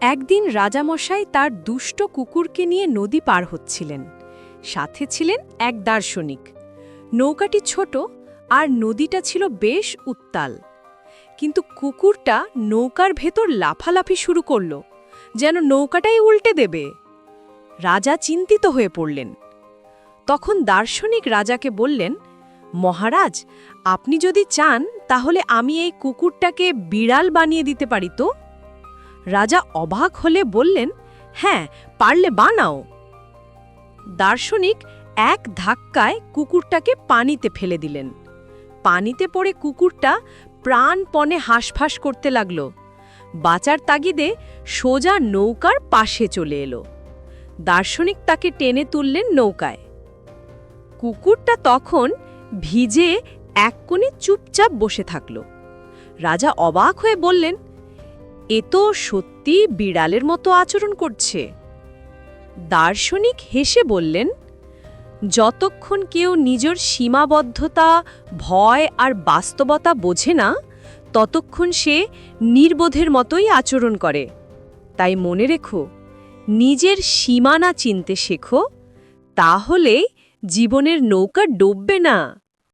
একদিন রাজামশাই তার দুষ্ট কুকুরকে নিয়ে নদী পার হচ্ছিলেন। সাথে ছিলেন এক দার্শনিক। নৌকাটি ছোট আর নদীটা ছিল বেশ উত্তাল। কিন্তু কুকুরটা নৌকার ভেতর লাফালাফি শুরু করল, যেন নৌকাটাই উল্টে দেবে। রাজা চিন্তিত হয়ে পড়লেন। তখন দার্শনিক রাজাকে বললেন, মহারাজ, আপনি যদি চান, তাহলে আমি এই কুকুরটাকে বিড়াল বানিয়ে দিতে পারি তো? রাজা অবাক হলে বললেন হ্যাঁ পারলে বানাও। দার্শনিক এক ধাক্কায় কুকুরটাকে পানিতে ফেলে দিলেন। পানিতে পড়ে কুকুরটা প্রাণপণে হাঁসফাঁস করতে লাগল। বাঁচার তাগিদে সোজা নৌকার পাশে চলে এলো। দার্শনিক তাকে টেনে তুললেন নৌকায়। কুকুরটা তখন ভিজে এক কোণে চুপচাপ বসে থাকল। রাজা অবাক হয়ে বললেন এ তো সত্যি বিড়ালের মতো আচরণ করছে। দার্শনিক হেসে বললেন, যতক্ষণ কেউ নিজের সীমাবদ্ধতা, ভয় আর বাস্তবতা বোঝে না, ততক্ষণ সে নির্বোধের মতোই আচরণ করে। তাই মনে রেখো, নিজের সীমানা চিনতে শেখো তাহলে জীবনের নৌকা ডুববে না।